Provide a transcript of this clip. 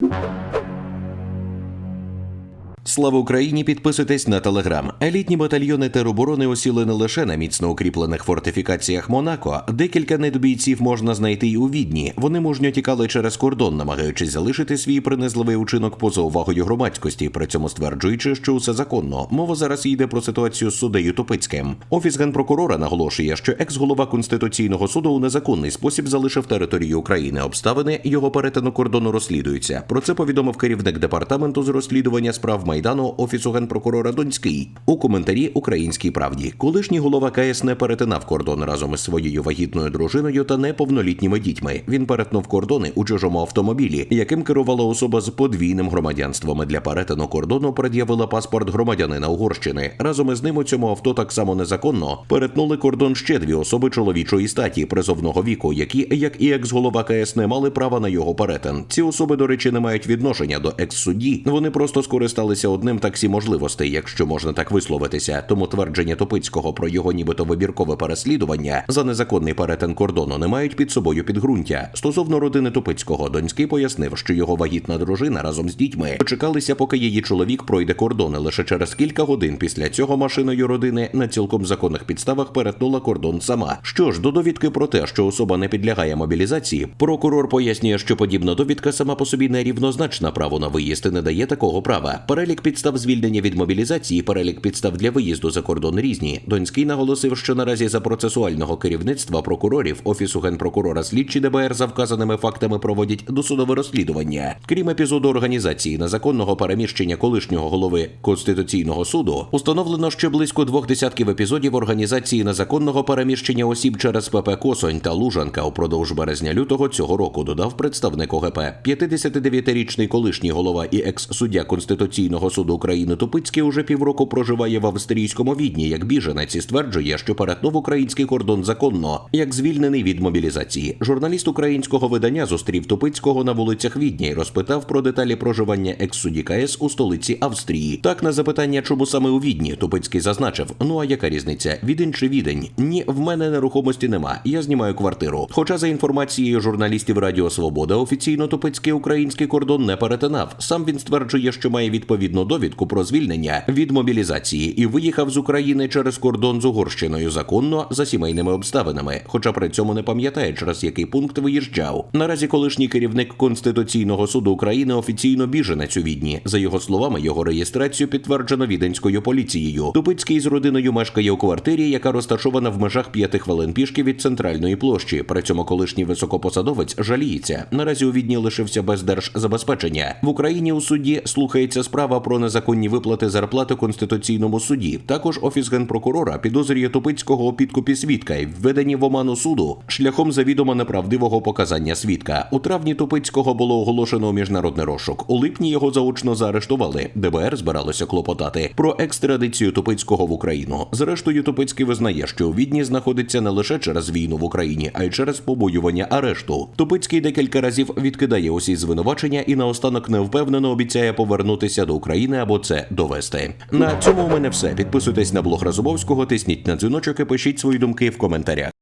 you. Слава Україні! Підписуйтесь на телеграм. Елітні батальйони тероборони осіли не лише на міцно укріплених фортифікаціях Монако. Декілька недобійців можна знайти й у відні. Вони мужньо тікали через кордон, намагаючись залишити свій принизливий учинок поза увагою громадськості, при цьому стверджуючи, що усе законно. Мова зараз йде про ситуацію з суддею Тупицьким. Офіс генпрокурора наголошує, що екс-голова конституційного суду у незаконний спосіб залишив територію України. Обставини його перетину кордону розслідуються. Про це повідомив керівник департаменту з розслідування справ майдану офісу генпрокурора Донський у коментарі Українській правді. Колишній голова КС не перетинав кордон разом із своєю вагітною дружиною та неповнолітніми дітьми. Він перетнув кордони у чужому автомобілі, яким керувала особа з подвійним громадянством. Для перетину кордону пред'явила паспорт громадянина Угорщини. Разом із ним у цьому авто так само незаконно перетнули кордон ще дві особи чоловічої статі призовного віку, які, як і екс-голова КС, не мали права на його перетин. Ці особи, до речі, не мають відношення до екс-судді. Вони просто скористалися одним таксі можливостей, якщо можна так висловитися. Тому твердження Топицького про його нібито вибіркове переслідування за незаконний перетин кордону не мають під собою підґрунтя. Стосовно родини Топицького, Донський пояснив, що його вагітна дружина разом з дітьми дочекалися, поки її чоловік пройде кордони. Лише через кілька годин після цього машиною родини на цілком законних підставах перетнула кордон сама. Що ж до довідки про те, що особа не підлягає мобілізації, прокурор пояснює, що подібна довідка сама по собі нерівнозначна право на виїзд і не дає такого права. Перелік підстав звільнення від мобілізації, перелік підстав для виїзду за кордон різні. Донський наголосив, що наразі за процесуального керівництва прокурорів офісу генпрокурора слідчі ДБР за вказаними фактами проводять досудове розслідування. Крім епізоду організації незаконного переміщення колишнього голови конституційного суду, установлено ще близько двох десятків епізодів організації незаконного переміщення осіб через ПП Косонь та Лужанка упродовж березня-лютого цього року. Додав представник ОГП. 59-річний колишній голова і екс-суддя Конституційного суду України Тупицький уже півроку проживає в австрійському відні як біженець і стверджує, що перетнув український кордон законно, як звільнений від мобілізації. Журналіст українського видання зустрів Тупицького на вулицях Відня і розпитав про деталі проживання екс-судді КС у столиці Австрії. Так на запитання, чому саме у Відні, Тупицький зазначив: ну а яка різниця? Відень чи відень? Ні, в мене нерухомості нема. Я знімаю квартиру. Хоча за інформацією журналістів Радіо Свобода офіційно Тупицький український кордон не перетинав. Сам він стверджує, що має відповідну довідку про звільнення від мобілізації і виїхав з України через кордон з Угорщиною законно за сімейними обставинами, хоча при цьому не пам'ятає, через який пункт виїжджав. Наразі колишній керівник Конституційного суду України офіційно біженець у відні. За його словами, його реєстрацію підтверджено віденською поліцією. Тупицький з родиною мешкає у квартирі, яка розташована в межах п'яти хвилин пішки від центральної площі. При цьому колишній високопосадовець жаліється. Наразі у відні лишився без держзабезпечення. В Україні у суді слухається справа про незаконні виплати зарплати конституційному суді. Також офіс генпрокурора підозрює Тупицького у підкупі свідка і введенні в оману суду шляхом завідомо неправдивого показання свідка. У травні Тупицького було оголошено міжнародний розшук. У липні його заочно заарештували. ДБР збиралося клопотати про екстрадицію Тупицького в Україну. Зрештою, Тупицький визнає, що у відні знаходиться не лише через війну в Україні, а й через побоювання арешту. Тупицький декілька разів відкидає усі звинувачення і наостанок невпевнено обіцяє повернутися до України або це довести. На цьому у мене все. Підписуйтесь на блог Разумовського, тисніть на дзвіночок і пишіть свої думки в коментарях.